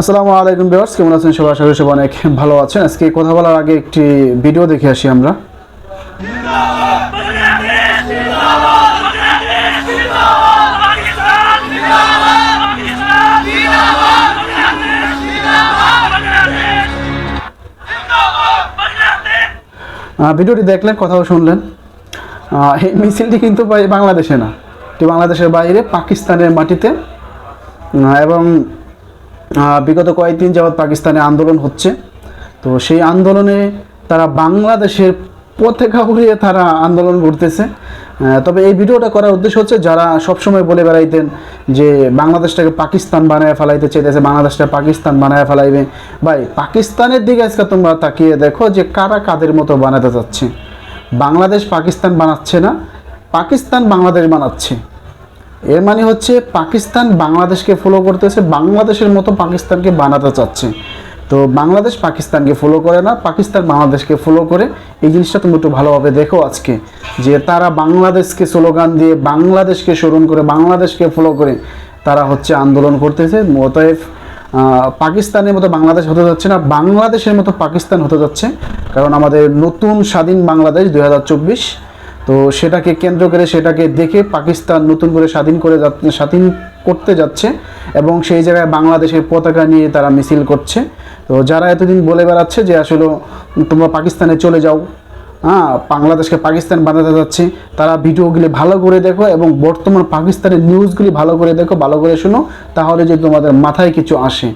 আসসালামু আলাইকুম ভিউয়ার্স, কেমন আছেন সবাই? আশা করি সবাই অনেক ভালো আছেন। আজকে কথা বলার আগে একটি ভিডিও দেখে আসি আমরা। ভিডিওটি দেখলেন, কথাও শুনলেন। এই মিছিলটি কিন্তু বাংলাদেশে না। এটি বাংলাদেশের বাইরে, পাকিস্তানের মাটিতে। এবং বিগত কয়েকদিন যাবৎ পাকিস্তানে আন্দোলন হচ্ছে। তো সেই আন্দোলনে তারা বাংলাদেশের পতাকা উড়িয়ে তারা আন্দোলন করতেছে তবে এই ভিডিওটা করার উদ্দেশ্য হচ্ছে যারা সবসময় বলে বেড়াইতেন যে বাংলাদেশটাকে পাকিস্তান বানায় ফেলাইতে চাইতেছে, বাংলাদেশটা পাকিস্তান বানায় ফেলাইবে। ভাই, পাকিস্তানের দিকে আজকে তোমরা তাকিয়ে দেখো যে কারা কাদের মতো বানাতে যাচ্ছে বাংলাদেশ পাকিস্তান বানাচ্ছে না, পাকিস্তান বাংলাদেশ বানাচ্ছে। এর মানে হচ্ছে পাকিস্তান বাংলাদেশকে ফলো করতেছে, বাংলাদেশের মতো পাকিস্তানকে বানাতে চাচ্ছে। তো বাংলাদেশ পাকিস্তানকে ফলো করে না, পাকিস্তান বাংলাদেশকে ফলো করে। এই জিনিসটা তুমি একটু ভালোভাবে দেখো আজকে, যে তারা বাংলাদেশকে স্লোগান দিয়ে, বাংলাদেশকে স্মরণ করে, বাংলাদেশকে ফলো করে তারা হচ্ছে আন্দোলন করতেছে। অতএব পাকিস্তানের মতো বাংলাদেশ হতে যাচ্ছে না, বাংলাদেশের মতো পাকিস্তান হতে যাচ্ছে। কারণ আমাদের নতুন স্বাধীন বাংলাদেশ দু হাজার চব্বিশ তো সেটাকে কেন্দ্র করে সেটাকে দেখে পাকিস্তান নতুন করে স্বাধীন করে যাচ্ছে স্বাধীন করতে যাচ্ছে এবং সেই জায়গায় বাংলাদেশের পতাকা নিয়ে তারা মিছিল করছে। তো যারা এতদিন বলে বেড়াচ্ছে যে আসলে তোমরা পাকিস্তানে চলে যাও হ্যাঁ বাংলাদেশকে পাকিস্তান বানাতে যাচ্ছে, তারা ভিডিওগুলি ভালো করে দেখো এবং বর্তমান পাকিস্তানের নিউজগুলি ভালো করে দেখো, ভালো করে শোনো, তাহলে যে তোমাদের মাথায় কিছু আসে।